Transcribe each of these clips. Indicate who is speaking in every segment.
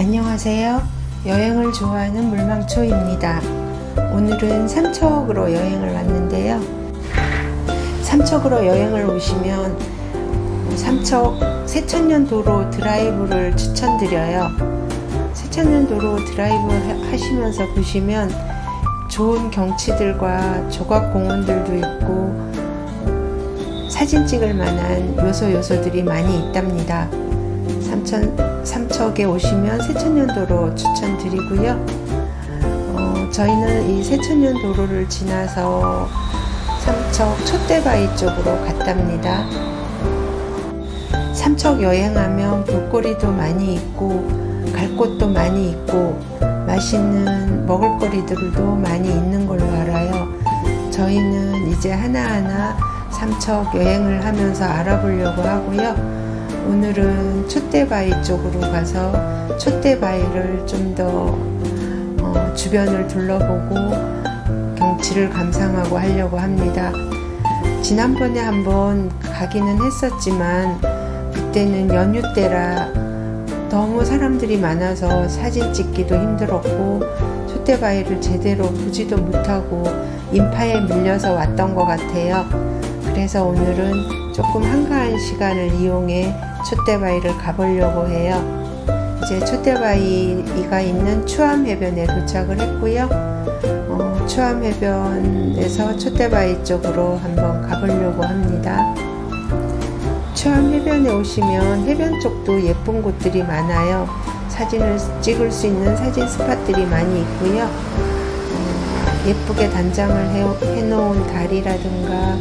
Speaker 1: 안녕하세요. 여행을 좋아하는 물망초입니다. 오늘은 삼척으로 여행을 왔는데요. 삼척으로 여행을 오시면 삼척 세천년도로 드라이브를 추천드려요. 세천년도로 드라이브 하- 하시면서 보시면 좋은 경치들과 조각 공원들도 있고 사진 찍을 만한 요소 요소들이 많이 있답니다. 삼천, 삼척에 오시면 세천년도로 추천드리고요. 어, 저희는 이 세천년도로를 지나서 삼척 촛대바위 쪽으로 갔답니다. 삼척 여행하면 볼거리도 많이 있고 갈 곳도 많이 있고 맛있는 먹을거리들도 많이 있는 걸로 알아요. 저희는 이제 하나하나 삼척 여행을 하면서 알아보려고 하고요. 오늘은 촛대바위 쪽으로 가서 촛대바위를 좀더 어, 주변을 둘러보고 경치를 감상하고 하려고 합니다. 지난번에 한번 가기는 했었지만 그때는 연휴 때라 너무 사람들이 많아서 사진 찍기도 힘들었고 촛대바위를 제대로 보지도 못하고 인파에 밀려서 왔던 것 같아요. 그래서 오늘은 조금 한가한 시간을 이용해 촛대바위를 가보려고 해요. 이제 촛대바위가 있는 추암해변에 도착을 했고요. 어, 추암해변에서 촛대바위 쪽으로 한번 가보려고 합니다. 추암해변에 오시면 해변 쪽도 예쁜 곳들이 많아요. 사진을 찍을 수 있는 사진 스팟들이 많이 있고요. 어, 예쁘게 단장을 해, 해놓은 다리라든가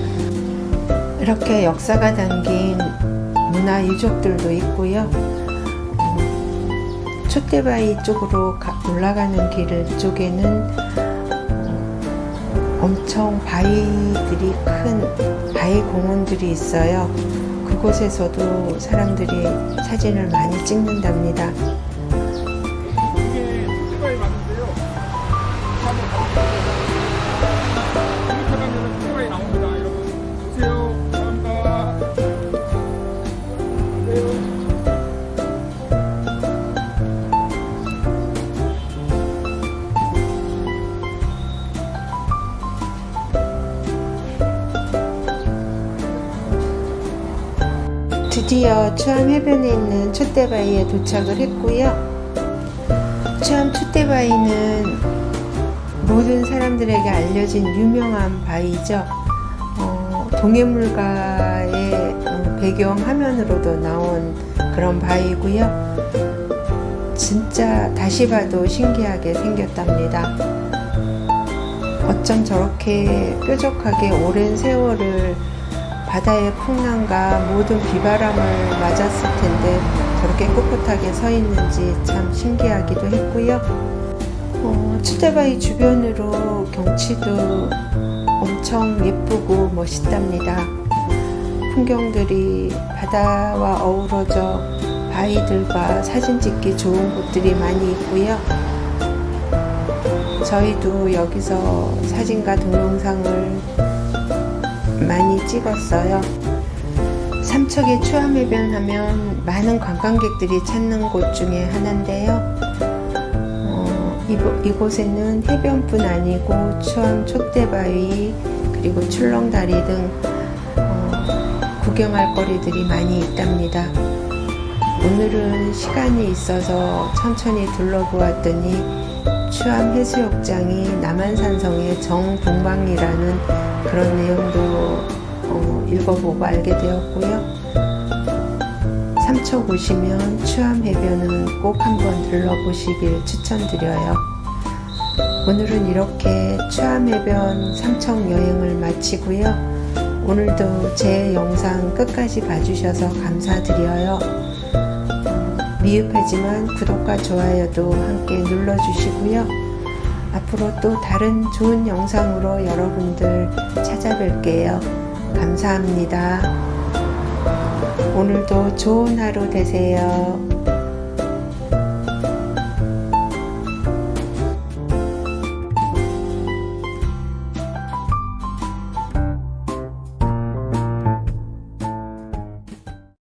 Speaker 1: 이렇게 역사가 담긴 문화 유적들도 있고요. 어, 촛대바위 쪽으로 가- 올라가는 길 쪽에는 어, 엄청 바위들이 큰 바위 공원들이 있어요. 그곳에서도 사람들이 사진을 많이 찍는답니다. 드디어 추암 해변에 있는 촛대바위에 도착을 했고요. 추암 촛대바위는 모든 사람들에게 알려진 유명한 바위죠. 어, 동해물가의 어, 배경 화면으로도 나온 그런 바위고요. 진짜 다시 봐도 신기하게 생겼답니다. 어쩜 저렇게 뾰족하게 오랜 세월을 바다의 풍랑과 모든 비바람을 맞았을 텐데 저렇게 꿋꿋하게 서 있는지 참 신기하기도 했고요. 어, 칠대바위 주변으로 경치도 엄청 예쁘고 멋있답니다. 풍경들이 바다와 어우러져 바위들과 사진 찍기 좋은 곳들이 많이 있고요. 저희도 여기서 사진과 동영상을 많이 찍었어요. 삼척의 추암해변 하면 많은 관광객들이 찾는 곳 중에 하나인데요. 어, 이곳, 이곳에는 해변뿐 아니고 추암 촛대바위 그리고 출렁다리 등 어, 구경할 거리들이 많이 있답니다. 오늘은 시간이 있어서 천천히 둘러보았더니 추암 해수욕장이 남한산성의 정동방이라는 그런 내용도 어, 읽어보고 알게 되었고요. 삼척 오시면 추암 해변은 꼭 한번 들러보시길 추천드려요. 오늘은 이렇게 추암 해변 삼척 여행을 마치고요. 오늘도 제 영상 끝까지 봐주셔서 감사드려요. 미흡하지만 구독과 좋아요도 함께 눌러주시고요. 앞으로 또 다른 좋은 영상으로 여러분들 찾아뵐게요. 감사합니다. 오늘도 좋은 하루 되세요.